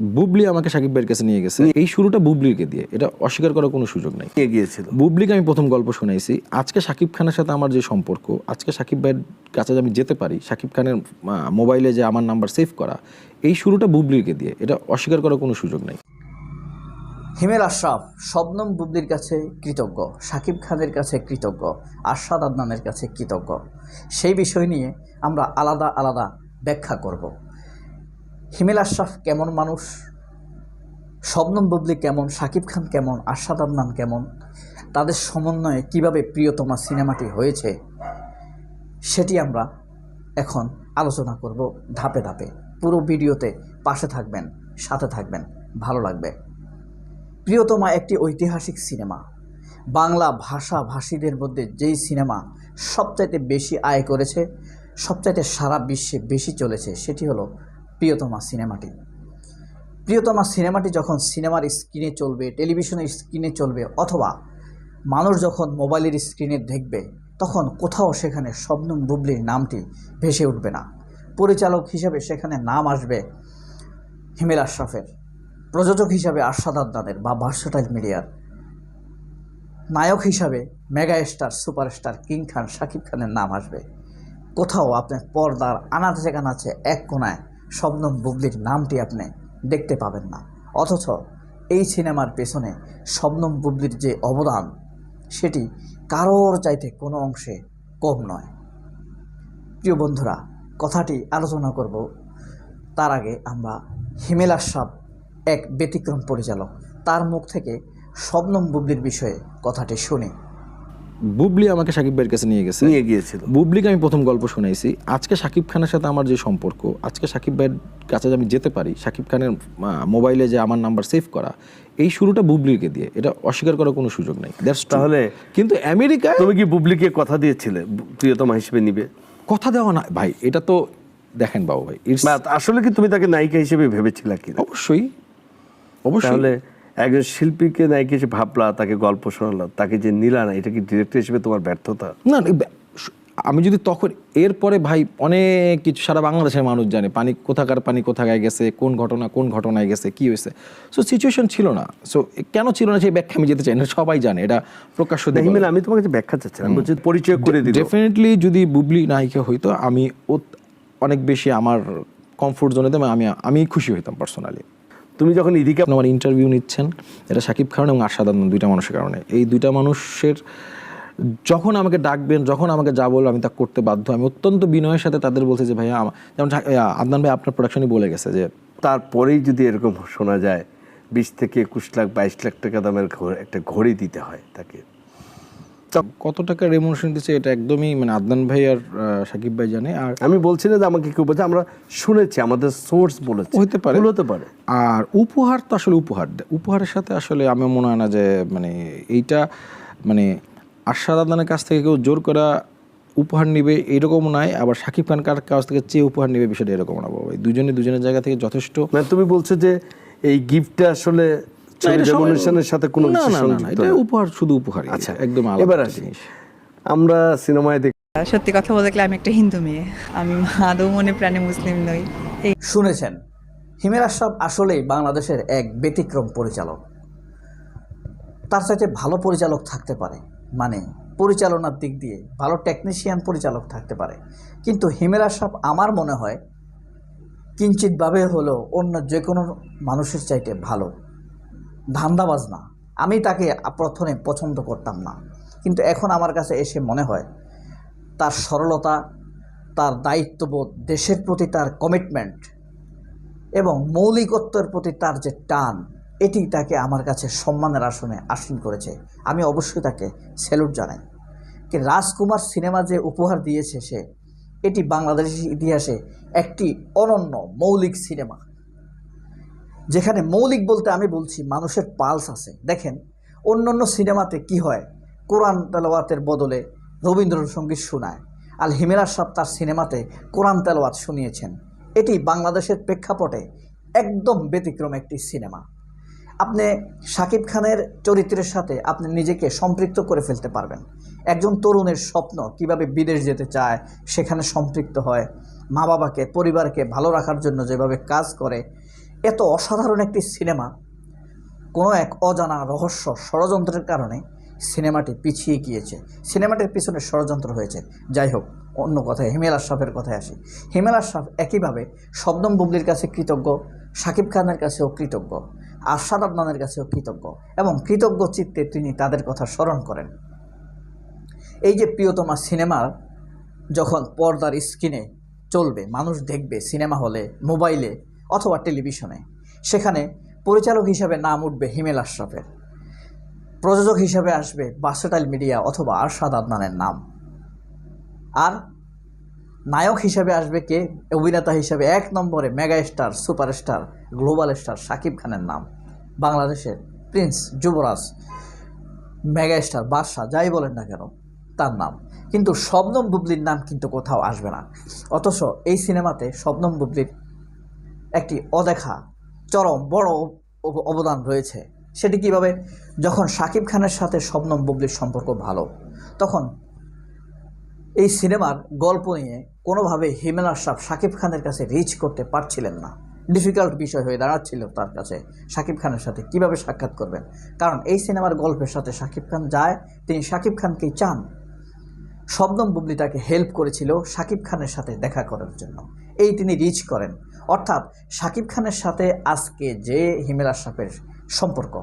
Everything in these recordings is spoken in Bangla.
বুবলি আমাকে সাকিব ভাইয়ের কাছে নিয়ে গেছে। এই শুরুটা বুবলিকে দিয়ে। এটা অস্বীকার করার কোনো সুযোগ নাই। কে গিয়েছিল? বুবলিকে আমি প্রথম গল্প শুনাইছি। আজকে সাকিব খানের সাথে আমার যে সম্পর্ক আজকে সাকিব ভাইয়ের কাছে আমি যেতে পারি সাকিব খানের মোবাইলে যে আমার নাম্বার সেভ করা এই শুরুটা বুবলিকে দিয়ে। এটা অস্বীকার করার কোনো সুযোগ নাই। হিমেল আশরাফ শবনম বুবলির কাছে কৃতজ্ঞ সাকিব খানের কাছে কৃতজ্ঞ আরশাদ আদনানের কাছে কৃতজ্ঞ। সেই বিষয় নিয়ে আমরা আলাদা আলাদা ব্যাখ্যা করব। হিমেল আশরাফ কেমন মানুষ? শবনম বুবলি কেমন? শাকিব খান কেমন? আরশাদ আদনান কেমন? তাদের সমন্বয়ে কীভাবে প্রিয়তমা সিনেমাটি হয়েছে, সেটি আমরা এখন আলোচনা করব ধাপে ধাপে। পুরো ভিডিওতে পাশে থাকবেন, সাথে থাকবেন, ভালো লাগবে। প্রিয়তমা একটি ঐতিহাসিক সিনেমা। বাংলা ভাষা ভাষীদের মধ্যে যেই সিনেমা সবচাইতে বেশি আয় করেছে, সবচাইতে সারা বিশ্বে বেশি চলেছে, সেটি হলো প্রিয়তমা সিনেমাটি। প্রিয়তমা সিনেমাটি যখন সিনেমার স্ক্রিনে চলবে, টেলিভিশনের স্ক্রিনে চলবে অথবা মানুষ যখন মোবাইলের স্ক্রিনে দেখবে, তখন কোথাও সেখানে শবনম বুবলির নামটি ভেসে উঠবে না। পরিচালক হিসেবে সেখানে নাম আসবে হিমেল আশরাফের। প্রযোজক হিসাবে আরশাদ আদনানের বা ভার্সোটাইল মিডিয়ার নায়ক হিসাবে mega star superstar king Khan, Shakib খানের নাম আসবে। কোথাও আপনার পর্দার আনাচে কানাচে এক কোনায় শবনম বুবলির নামটি আপনি দেখতে পাবেন না। অথচ এই সিনেমার পেছনে শবনম বুবলির যে অবদান, সেটি কারোর চাইতে কোনো অংশে কম নয়। প্রিয় বন্ধুরা, কথাটি আলোচনা করব। তার আগে আমরা হিমেল আশরাফ এক ব্যতিক্রম পরিচালক, তার মুখ থেকে শবনম বুবলির বিষয়ে কথাটি শুনি। বুবলি আমাকে সাকিব ভাইয়ের কাছে নিয়ে গেছে। নিয়ে গিয়েছিল। বুবলিকে আমি প্রথম গল্প শুনাইছি। আজকে সাকিব খানের সাথে আমার যে সম্পর্ক আজকে সাকিব ভাইয়ের কাছে আমি যেতে পারি সাকিব খানের মোবাইলে যে আমার নাম্বার সেভ করা এই শুরুটা বুবলিকে দিয়ে। এটা অস্বীকার করার কোনো সুযোগ নাই। True. তাহলে কিন্তু আমেরিকায় তুমি কি বুবলিকে কথা দিয়েছিলে? প্রিয়তমা হিসেবে নিবে? কথা দেওয়া না। ভাই এটা তো দেখেন বাবু ভাই আসলে কি তুমি তাকে নায়িকা হিসেবে ভেবেছিলে কি অবশ্যই। অবশ্যই। একজন শিল্পীকে নায়িকা হিসেবে ভাবলা তাকে গল্প শোনালা তাকে যে নিলা না এটা কি ডিরেক্টর হিসেবে তোমার ব্যর্থতা? না আমি যদি তখন এরপরে ভাই অনেক কিছু সারা বাংলাদেশের মানুষ জানে পানি কোথাকার পানি কোথাকায় গেছে কোন ঘটনা কোন ঘটনায় গেছে কি হয়েছে। সো সিচুয়েশন ছিল না। সো কেন ছিল না সেই ব্যাখ্যা আমি যেতে চাই না সবাই জানে এটা প্রকাশ্য হিমেল আমি তোমাকে যে ব্যাখ্যা চাচ্ছি আমি বলছি পরিচয় করে দিই ডেফিনেটলি যদি বুবলি নায়িকা হইতো আমি অনেক বেশি আমার কমফোর্ট জোনে আমি আমি খুশি হইতাম পার্সোনালি তুমি যখন ইদিকে আমার ইন্টারভিউ নিচ্ছেন এটা সাকিব খান এবং আশাদ আনন্দ দুইটা মানুষের কারণে। এই দুইটা মানুষের যখন আমাকে ডাকবেন যখন আমাকে যা বলব আমি তা করতে বাধ্য। আমি অত্যন্ত বিনয়ের সাথে তাদের বলছি যে ভাইয়া আমার যেমন আদনান ভাই আপনার প্রোডাকশনই বলে গেছে যে তারপরেই যদি এরকম শোনা যায় বিশ থেকে একুশ লাখ বাইশ লাখ টাকা দামের একটা ঘড়ি দিতে হয় তাকে। কত টাকা রেমোশন দিচ্ছে এটা একদমই মানে আদনান ভাই আর সাকিব ভাই জানে। আর আমি বলছি না যে আমাকে কেউ বলছে আমরা শুনেছি আমাদের সোর্স বলেছে। হতে পারে। হতে পারে। আর উপহার তো আসলে উপহার। উপহারের সাথে আসলে আমার মনে হয় না যে মানে এইটা মানে আশাদ আদনানের কাছ থেকে কেউ জোর করা উপহার নিবে এরকম নয় আবার সাকিব খান কার কাছ থেকে চেয়ে উপহার নিবে বিষয়টা এরকম না বাবা দুজনে দুজনের জায়গা থেকে যথেষ্ট। মানে তুমি বলছো যে এই গিফটটা আসলে না, এটা সবাই- রেমুনেশনের সাথে কোনো না না না না এটা উপহার শুধু উপহার আচ্ছা একদম এবার আসি। আমরা সিনেমায় দেখি সত্যি কথা বলতে গেলে আমি একটা হিন্দু মেয়ে। আমি আদৌ মনে প্রাণে মুসলিম নই। শুনেছেন আশরাফ আসলেই বাংলাদেশের এক ব্যতিক্রম পরিচালক। তার সাথে ভালো পরিচালক থাকতে পারে। মানে পরিচালনার দিক দিয়ে ভালো টেকনিশিয়ান পরিচালক থাকতে পারে। কিন্তু হিমেল আশরাফ আমার মনে হয় কিঞ্চিতভাবে হলেও অন্য যে কোনো মানুষের চাইতে ভালো। ধান্দাবাজ না আমি তাকে প্রথমে পছন্দ করতাম না। কিন্তু এখন আমার কাছে এসে মনে হয়, তার সরলতা, তার দায়িত্ববোধ, দেশের প্রতি তার কমিটমেন্ট এবং মৌলিকত্বের প্রতি তার যে টান, এটি তাকে আমার কাছে সম্মানের আসনে আসীন করেছে। আমি অবশ্যই তাকে স্যালুট জানাই। কি রাজকুমার সিনেমা যে উপহার দিয়েছে সে, এটি বাংলাদেশের ইতিহাসে একটি অনন্য মৌলিক সিনেমা। যেখানে মৌলিক বলতে আমি বলছি মানুষের পালস আছে। দেখেন অন্য অন্য সিনেমাতে কি হয়? কোরআন তেলাওয়াতের বদলে রবীন্দ্রসঙ্গীত শোনায়। আল হিমেরা সাহ তার সিনেমাতে কোরআন তেলাওয়াত শুনিয়েছেন। এটি বাংলাদেশের প্রেক্ষাপটে একদম ব্যতিক্রম একটি সিনেমা। আপনি শাকিব খানের চরিত্রের সাথে আপনি নিজেকে সম্পৃক্ত করে ফেলতে পারবেন। একজন তরুণের স্বপ্ন, কীভাবে বিদেশ যেতে চায়, সেখানে সম্পৃক্ত হয়। মা বাবাকে পরিবারকে ভালো রাখার জন্য যেভাবে কাজ করে এত অসাধারণ একটি সিনেমা, কোনো এক অজানা রহস্য ষড়যন্ত্রের কারণে সিনেমাটি পিছিয়ে গিয়েছে। সিনেমাটির পিছনে ষড়যন্ত্র হয়েছে। যাই হোক, অন্য কথায় হিমেল আশরাফের কথায় আসি। হিমেল আশরাফ একইভাবে শবনম বুবলির কাছে কৃতজ্ঞ, শাকিব খানের কাছেও কৃতজ্ঞ, আরশাদ আদনানের কাছেও কৃতজ্ঞ এবং কৃতজ্ঞ চিত্তে তিনি তাদের কথা স্মরণ করেন। এই যে প্রিয়তমা সিনেমার যখন পর্দার স্ক্রিনে চলবে, মানুষ দেখবে সিনেমা হলে, মোবাইলে অথবা টেলিভিশনে। সেখানে পরিচালক হিসাবে নাম উঠবে হিমেল আশরাফের। প্রযোজক হিসাবে আসবে বাসেটাইল মিডিয়া অথবা আরশাদ আদনানের নাম। আর নায়ক হিসাবে আসবে কে? অভিনেতা হিসাবে এক নম্বরে mega star superstar, global star Shakib খানের নাম। বাংলাদেশের প্রিন্স যুবরাজ মেগা স্টার বাদশাহ, যাই বলেন না কেন, তার নাম। কিন্তু শবনম বুবলির নাম কিন্তু কোথাও আসবে না। অথচ এই সিনেমাতে শবনম বুবলির একটি অদেখা, চরম, বড় অবদান রয়েছে। সেটি কীভাবে? যখন শাকিব খানের সাথে শবনম বুবলির সম্পর্ক ভালো, তখন এই সিনেমার গল্প নিয়ে কোনোভাবে হিমেল আশরাফ শাকিব খানের কাছে রিচ করতে পারছিলেন না। ডিফিকাল্ট বিষয় হয়ে দাঁড়াচ্ছিল তার কাছে শাকিব খানের সাথে কীভাবে সাক্ষাৎ করবেন? কারণ এই সিনেমার গল্পের সাথে শাকিব খান যায়, তিনি শাকিব খানকেই চান। শবনম বুবলি তাকে হেল্প করেছিল শাকিব খানের সাথে দেখা করার জন্য। এই তিনি রিচ করেন। অর্থাৎ শাকিব খানের সাথে আজকে যে হিমেল আশরাফের সম্পর্ক,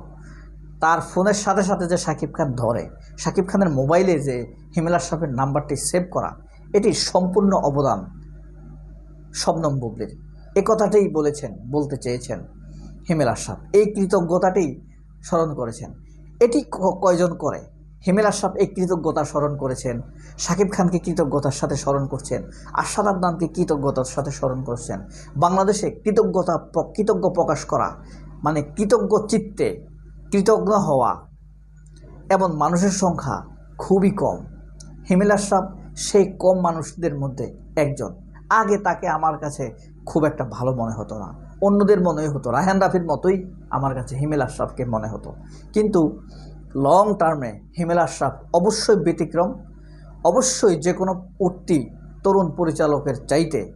তার ফোনের সাথে সাথে যে শাকিব খান ধরে শাকিব খানের মোবাইলে যে হিমেল আশরাফের নাম্বারটি সেভ করা, এটি সম্পূর্ণ অবদান শবনম বুবলির। এ কথাটাই বলেছেন, বলতে চেয়েছেন হিমেল আশরাফ। এই কৃতজ্ঞতাটাই স্মরণ করেছেন। এটি কয়জন করে? হিমেল আশরাফ এই কৃতজ্ঞতা স্মরণ করেছেন। শাকিব খানকে কৃতজ্ঞতার সাথে স্মরণ করছেন। আশাদ আদনানকে কৃতজ্ঞতার সাথে স্মরণ করছেন। বাংলাদেশে কৃতজ্ঞতা কৃতজ্ঞ প্রকাশ করা মানে কৃতজ্ঞ চিত্তে কৃতজ্ঞ হওয়া এবং মানুষের সংখ্যা খুবই কম। হিমেল আশরাফ সেই কম মানুষদের মধ্যে একজন। আগে তাকে আমার কাছে খুব একটা ভালো মনে হতো না। অন্যদের মনেই হতো রায়হান রাফির মতোই আমার কাছে হিমেল আশরাফকে মনে হতো। কিন্তু লং টার্মে হিমেল আশরাফ অবশ্যই ব্যতিক্রম, অবশ্যই যে কোনো উঠতি তরুণ পরিচালকের চাইতে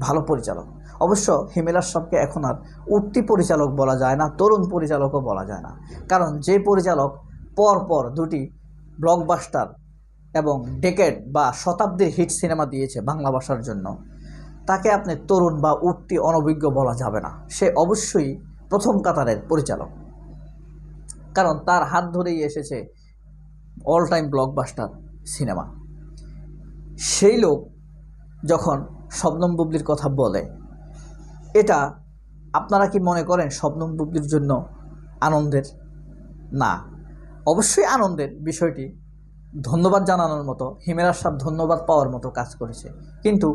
ভালো পরিচালক। অবশ্য হিমেল আশরাফকে এখন আর উঠতি পরিচালক বলা যায় না, তরুণ পরিচালকও বলা যায় না। কারণ যে পরিচালক পর পর দুটি ব্লকবাস্টার এবং ডেকেড বা শতাব্দীর হিট সিনেমা দিয়েছে বাংলা ভাষার জন্য, তাকে আপনি তরুণ বা উঠতি অনভিজ্ঞ বলা যাবে না। সে অবশ্যই প্রথম কাতারের পরিচালক। কারণ তার হাত ধরেই এসেছে অল টাইম ব্লকবাস্টার সিনেমা সেই লোক যখন শবনম বুবলির কথা বলে, এটা আপনারা কি মনে করেন শবনম বুবলির জন্য আনন্দের? না। অবশ্যই আনন্দের বিষয়টি ধন্যবাদ জানানোর মতো, হিমেল আশরাফ ধন্যবাদ পাওয়ার মতো কাজ করেছে। কিন্তু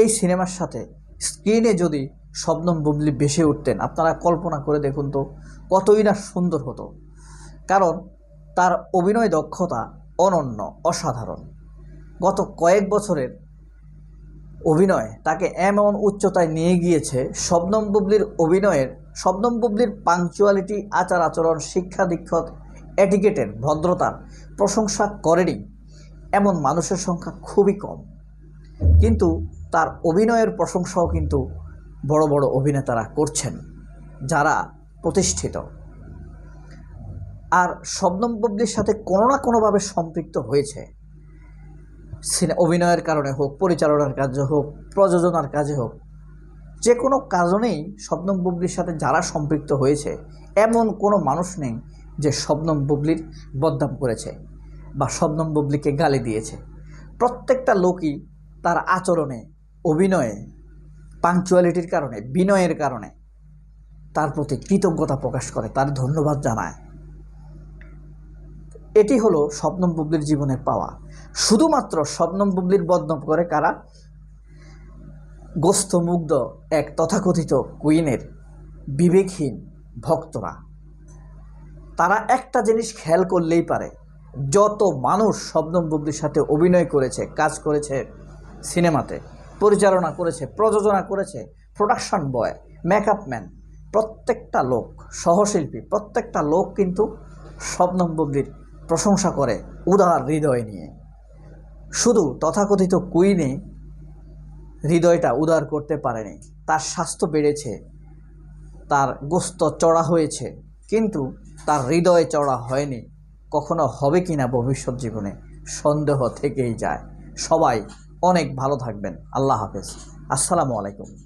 এই সিনেমার সাথে স্ক্রিনে যদি শবনম বুবলি বেশি উঠতেন, আপনারা কল্পনা করে দেখুন তো কতই না সুন্দর হতো। কারণ তার অভিনয় দক্ষতা অনন্য, অসাধারণ। গত কয়েক বছরের অভিনয় তাকে এমন উচ্চতায় নিয়ে গিয়েছে, শবনম বুবলির অভিনয়ের, শবনম বুবলির পাংচুয়ালিটি, আচার আচরণ, শিক্ষা দীক্ষত এটিকেটের ভদ্রতার প্রশংসা করেনি। এমন মানুষের সংখ্যা খুবই কম। কিন্তু তার অভিনয়ের প্রশংসাও কিন্তু বড় বড় অভিনেতারা করছেন, যারা প্রতিষ্ঠিত। আর শবনম বুবলির সাথে কোনো না কোনোভাবে সম্পৃক্ত হয়েছে। সিনে- অভিনয়ের কারণে হোক, পরিচালনার কাজে হোক, প্রযোজনার কাজে হোক, যে কোনো কারণেই শবনম বুবলির সাথে যারা সম্পৃক্ত হয়েছে, এমন কোনো মানুষ নেই যে শবনম বুবলির বদনাম করেছে বা শবনম বুবলিকে গালি দিয়েছে। প্রত্যেকটা লোকই তার আচরণে, অভিনয়ে পাংচুয়ালিটির কারণে, বিনয়ের কারণে তার প্রতি কৃতজ্ঞতা প্রকাশ করে, তার ধন্যবাদ জানায়। এটি হলো শবনম বুবলির জীবনে পাওয়া। শুধুমাত্র শবনম বুবলির বদনাম করে কারা? গোস্তমুগ্ধ এক তথাকথিত কুইনের বিবেকহীন ভক্তরা। তারা একটা জিনিস খেয়াল করলেই পারে, যত মানুষ শবনম বুবলির সাথে অভিনয় করেছে, কাজ করেছে সিনেমাতে, পরিচালনা করেছে, প্রযোজনা করেছে প্রোডাকশন বয় মেকআপ ম্যান প্রত্যেকটা লোক, সহশিল্পী, প্রত্যেকটা লোক কিন্তু শবনম বুবলির প্রশংসা করে উদার হৃদয় নিয়ে। শুধু তথাকথিত কুইনে হৃদয়টা উদার করতে পারেনি। তার স্বাস্থ্য বেড়েছে, তার গোস্ত চড়া হয়েছে, কিন্তু তার হৃদয় চড়া হয়নি। কখনো হবে কি না ভবিষ্যৎ জীবনে, সন্দেহ থেকেই যায়। সবাই অনেক ভালো থাকবেন। আল্লাহ হাফেজ। আসসালামু আলাইকুম।